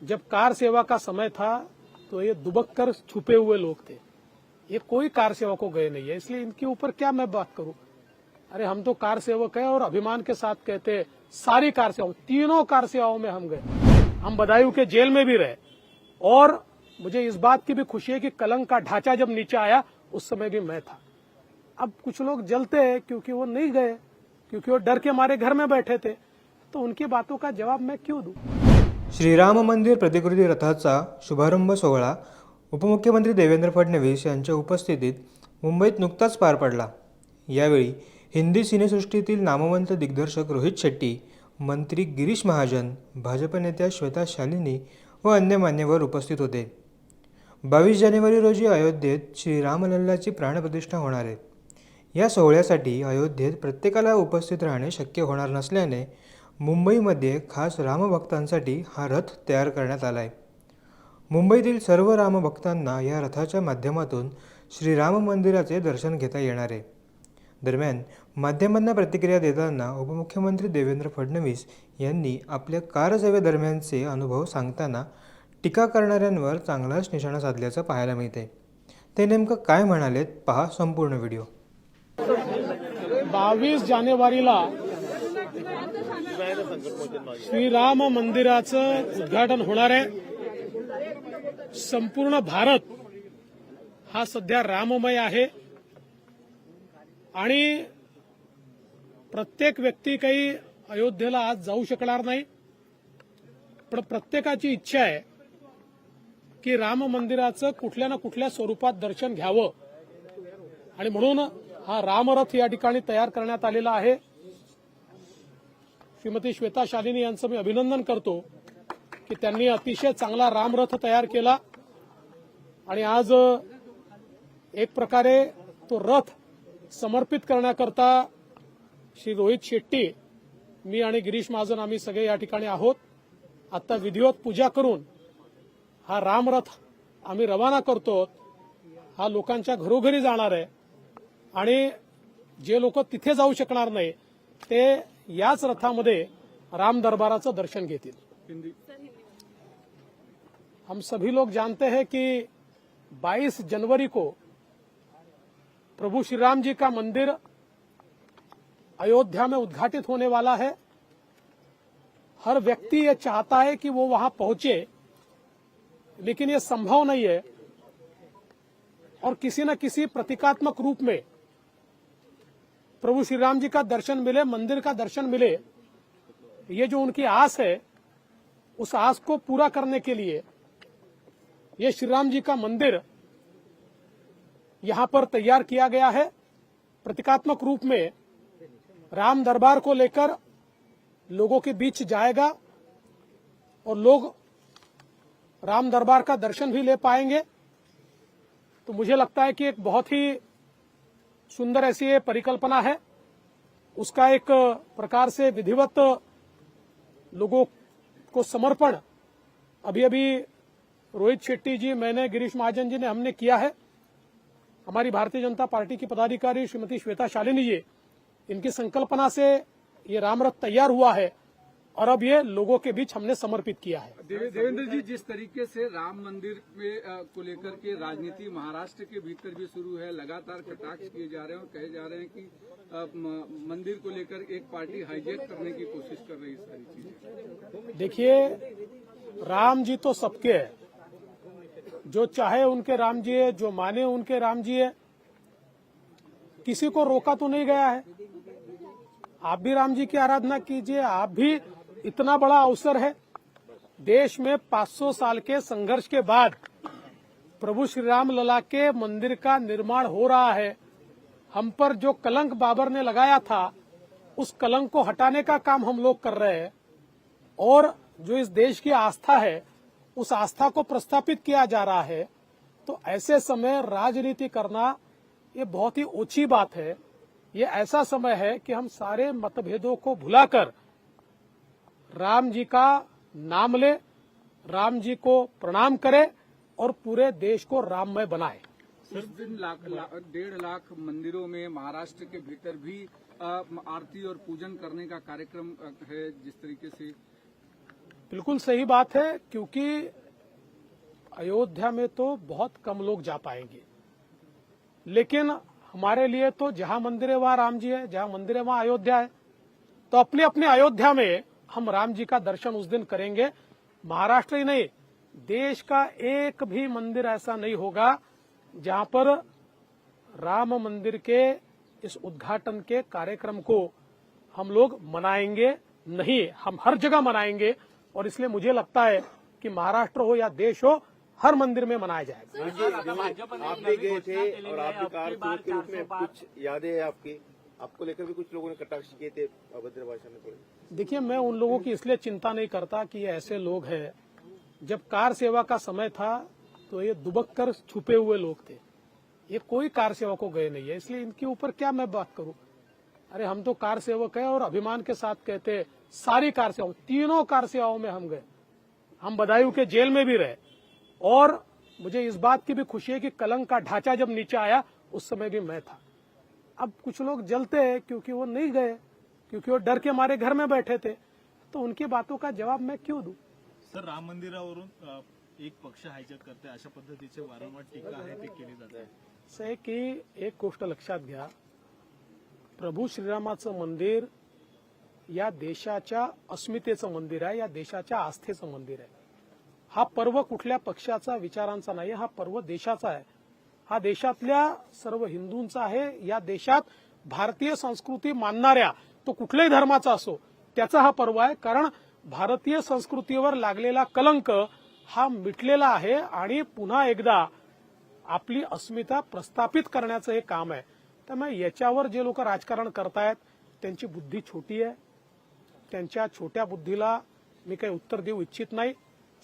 जब कार सेवा का समय था तो ये दुबक कर छुपे हुए लोग थे। ये कोई कार सेवा को गए नहीं है, इसलिए इनके ऊपर क्या मैं बात करूँ? अरे, हम तो कार सेवक है और अभिमान के साथ कहते सारी कार सेवाओं, तीनों कार सेवाओं में हम गए। हम बदायूं के जेल में भी रहे। और मुझे इस बात की भी खुशी है कि कलंक का ढांचा जब नीचे आया, उस समय भी मैं था। अब कुछ लोग जलते हैं क्योंकि वो नहीं गए, क्योंकि वो डर के मारे घर में बैठे थे। तो उनकी बातों का जवाब मैं क्यों दूँ? श्रीराम मंदिर प्रतिकृती रथाचा शुभारंभ सोहळा उपमुख्यमंत्री देवेंद्र फडणवीस यांच्या उपस्थितीत मुंबईत नुकताच पार पडला. यावेळी हिंदी सिनेसृष्टीतील नामवंत दिग्दर्शक रोहित शेट्टी मंत्री गिरीश महाजन भाजप नेत्या श्वेता शालिनी व अन्य मान्यवर उपस्थित होते. बावीस जानेवारी रोजी अयोध्येत श्रीरामलल्लाची प्राणप्रतिष्ठा होणार आहे. या सोहळ्यासाठी अयोध्येत प्रत्येकाला उपस्थित राहणे शक्य होणार नसल्याने मुंबईमध्ये खास रामभक्तांसाठी हा रथ तयार करण्यात आला आहे मुंबईतील सर्व रामभक्तांना या रथाच्या माध्यमातून श्रीराम मंदिराचे दर्शन घेता येणार आहे. दरम्यान माध्यमांना प्रतिक्रिया देताना उपमुख्यमंत्री देवेंद्र फडणवीस यांनी आपल्या कारसेवेदरम्यानचे अनुभव सांगताना टीका करणाऱ्यांवर चांगलाच निशाणा साधल्याचं पाहायला मिळते ते नेमकं काय म्हणालेत पहा संपूर्ण व्हिडिओ. बावीस जानेवारीला श्रीराम मंदिराचं उद्घाटन होणार आहे. संपूर्ण भारत हा सध्या राममय आहे. आणि प्रत्येक व्यक्ती काही अयोध्येला आज जाऊ शकणार नाही. पण प्रत्येकाची इच्छा आहे की राम मंदिराचं कुठल्या ना कुठल्या स्वरूपात दर्शन घ्यावं. आणि म्हणून हा रामरथ या ठिकाणी तयार करण्यात आलेला आहे. श्रीमती श्वेता शालिनी यांचं मी अभिनंदन करतो की त्यांनी अतिशय चांगला रामरथ तयार केला. आणि आज एक प्रकारे तो रथ समर्पित करण्याकरता श्री रोहित शेट्टी मी आणि गिरीश महाजन आम्ही सगळे या ठिकाणी आहोत. आता विधिवत पूजा करून हा रामरथ आम्ही रवाना करतो. हा लोकांच्या घरोघरी जाणार आहे. आणि जे लोक तिथे जाऊ शकणार नाही ते याच रथामध्ये राम दरबाराचं दर्शन घेतील. हम सभी लोग जानते हैं कि 22 जनवरी को प्रभु श्री राम जी का मंदिर अयोध्या में उद्घाटित होने वाला है। हर व्यक्ति ये चाहता है कि वो वहाँ पहुँचे, लेकिन ये संभव नहीं है। और किसी न किसी प्रतीकात्मक रूप में प्रभु श्री राम जी का दर्शन मिले, मंदिर का दर्शन मिले। ये जो उनकी आस है, उस आस को पूरा करने के लिए ये श्री राम जी का मंदिर यहाँ पर तैयार किया गया है। प्रतीकात्मक रूप में राम दरबार को लेकर लोगों के बीच जाएगा और लोग राम दरबार का दर्शन भी ले पाएँगे। तो मुझे लगता है कि एक बहुत ही सुंदर ऐसी परिकल्पना है। उसका एक प्रकार से विधिवत लोगों को समर्पण। अभी अभी रोहित शेट्टी जी, मैंने, गिरीश महाजन जी ने हमने किया है। हमारी भारतीय जनता पार्टी की पदाधिकारी श्रीमती श्वेता शालिनी जी, इनकी संकल्पना से ये रामरथ तैयार हुआ है। और अब ये लोगों के बीच हमने समर्पित किया है। देवेंद्र जी जिस तरीके से राम मंदिर में को लेकर के राजनीति महाराष्ट्र के भीतर भी शुरू है लगातार कटाक्ष किए जा रहे हैं और कहे जा रहे हैं कि मंदिर को लेकर एक पार्टी हाईजेक करने की कोशिश कर रही है सारी चीज़ें। देखिए राम जी तो सबके है। जो चाहे उनके राम जी है जो माने उनके राम जी है किसी को रोका तो नहीं गया है। आप भी राम जी की आराधना कीजिए आप भी इतना बड़ा अवसर है। देश में 500 साल के संघर्ष के बाद प्रभु श्री राम लला के मंदिर का निर्माण हो रहा है। हम पर जो कलंक बाबर ने लगाया था, उस कलंक को हटाने का काम हम लोग कर रहे हैं। और जो इस देश की आस्था है, उस आस्था को प्रस्थापित किया जा रहा है। तो ऐसे समय राजनीति करना ये बहुत ही ओछी बात है। ये ऐसा समय है कि हम सारे मतभेदों को भुलाकर राम जी का नाम ले राम जी को प्रणाम करे और पूरे देश को राममय बनाए। इस दिन लाख ला, डेढ़ लाख मंदिरों में महाराष्ट्र के भीतर भी आरती और पूजन करने का कार्यक्रम है जिस तरीके से? बिल्कुल सही बात है क्योंकि अयोध्या में तो बहुत कम लोग जा पाएँगे। लेकिन हमारे लिए तो जहाँ मंदिर है वहाँ राम जी है जहाँ मंदिर है वहाँ अयोध्या है तो अपने अपने अयोध्या में हम राम जी का दर्शन उस दिन करेंगे। महाराष्ट्र ही नहीं देश का एक भी मंदिर ऐसा नहीं होगा जहाँ पर राम मंदिर के इस उद्घाटन के कार्यक्रम को हम लोग मनाएँगे नहीं हम हर जगह मनाएँगे। और इसलिए मुझे लगता है कि महाराष्ट्र हो या देश हो हर मंदिर में मनाया जाएगा। आप भी गए थे और आप भी कार के रूप में कुछ यादें हैं आपकी? आपको लेकर भी कुछ लोगों ने कटाक्ष किए थे अभद्र भाषा में थोड़े देखिए, मैं उन लोगों की इसलिए चिंता नहीं करता कि ये ऐसे लोग हैं। जब कार सेवा का समय था तो ये दुबक कर छुपे हुए लोग थे। ये कोई कार सेवा को गए नहीं है, इसलिए इनके ऊपर क्या मैं बात करूँ? अरे, हम तो कार सेवक है और अभिमान के साथ कहते सारी कार सेवाओं, तीनों कार सेवाओं में हम गए। हम बदायूं के जेल में भी रहे। और मुझे इस बात की भी खुशी है कि कलंक का ढांचा जब नीचे आया, उस समय भी मैं था। अब कुछ लोग जलते हैं क्योंकि वो नहीं गए क्योंकि वो डर के मारे घर में बैठे थे। तो उनकी बातों का जवाब मैं क्यों दूं? सर राम मंदिरावरून एक पक्ष हायजॅक करते अशा पद्धतीचे वारंवार टीका आहे ते केली जाते. असं की एक गोष्ट लक्षात घ्या. प्रभू श्रीरामाचं मंदिर या देशाच्या अस्मितेचं मंदिर आहे या देशाच्या आस्थेचं मंदिर आहे. हा पर्व कुठल्या पक्षाचा विचारांचा नाही हा पर्व देशाचा आहे. हा देशातल्या सर्व हिंदूंचा आहे. या देशात भारतीय संस्कृती मानणाऱ्या तो कुठल्याही धर्माचा असो त्याचा हा पर्व आहे. कारण भारतीय संस्कृतीवर लागलेला कलंक हा मिटलेला आहे आणि पुन्हा एकदा आपली अस्मिता प्रस्थापित करण्याचं हे काम आहे. त्यामुळे याच्यावर जे लोक राजकारण करतायत त्यांची बुद्धी छोटी आहे. त्यांच्या छोट्या बुद्धीला मी काही उत्तर देऊ इच्छित नाही.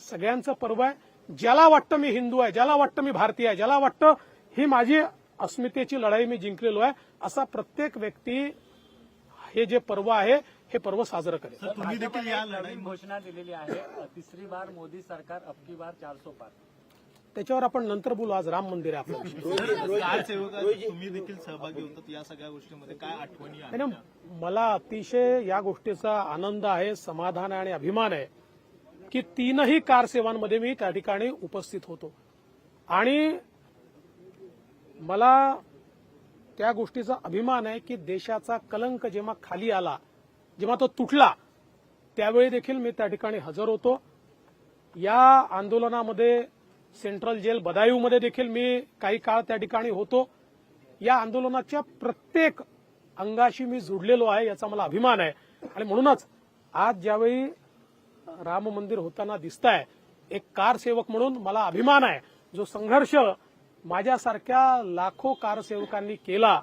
सगळ्यांचं पर्व आहे. ज्याला वाटतं मी हिंदू आहे ज्याला वाटतं मी भारतीय आहे ज्याला वाटतं ही माझी अस्मितेची लढाई मी जिंकलेलो आहे. असा प्रत्येक व्यक्ती हे जे पर्व आहे हे पर्व साजरं करेल. तुम्ही देखील या घोषणा दिलेली आहे तिसरी बार मोदी सरकार अबकी बार चारसो पार. त्याच्यावर आपण नंतर बोलू. आज राम मंदिर आहे आपलं. विषय कार सेवकात तुम्ही देखील सहभागी होतात या सगळ्या गोष्टीमध्ये. काय आठवणी आहेत? आणि मला अतिशय या गोष्टीचा आनंद आहे समाधान आहे आणि अभिमान आहे की तीनही कार सेवांमध्ये मी त्या ठिकाणी उपस्थित होतो. आणि मला त्या गोष्टीचा अभिमान आहे की देशाचा कलंक जेव्हा खाली आला जेव्हा तो तुटला त्यावेळी देखील मी त्या ठिकाणी हजर होतो. या आंदोलनामध्ये सेंट्रल जेल बदायूमध्ये देखील मी काही काळ त्या ठिकाणी होतो. या आंदोलनाच्या प्रत्येक अंगाशी मी जुडलेलो आहे याचा मला अभिमान आहे. आणि म्हणूनच आज ज्यावेळी राम मंदिर होताना दिसत आहे एक कार सेवक म्हणून मला अभिमान आहे. जो संघर्ष माझ्यासारख्या लाखो कारसेवकांनी केला.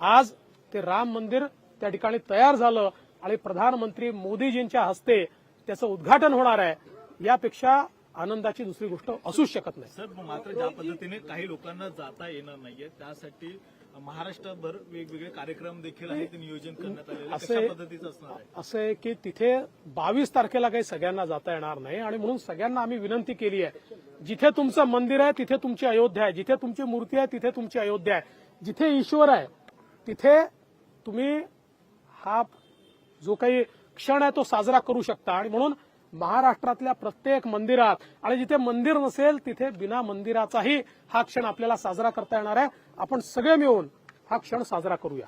आज ते राम मंदिर त्या ठिकाणी तयार झालं आणि प्रधानमंत्री मोदीजींच्या हस्ते त्याचं उद्घाटन होणार आहे. यापेक्षा आनंदाची दुसरी गोष्ट असूच शकत नाही. सर मात्र ज्या पद्धतीने काही लोकांना जाता येणार नाहीये त्यासाठी महाराष्ट्रभर वेगवेगळे कार्यक्रम देखील आहे ते नियोजन करण्यात आलेले. पद्धतीचं असणार आहे? असं आहे की तिथे बावीस तारखेला काही सगळ्यांना जाता येणार नाही आणि म्हणून सगळ्यांना आम्ही विनंती केली आहे. जिथे तुमचं मंदिर आहे तिथे तुमची अयोध्या आहे. जिथे तुमची मूर्ती आहे तिथे तुमची अयोध्या आहे. जिथे ईश्वर आहे तिथे तुम्ही हा जो काही क्षण आहे तो साजरा करू शकता. आणि म्हणून महाराष्ट्रातल्या प्रत्येक मंदिरात आणि जिथे मंदिर नसेल तिथे बिना मंदिराचाही हा क्षण आपल्याला साजरा करता येणार आहे. आपण सगळे मिळून हा क्षण साजरा करूया.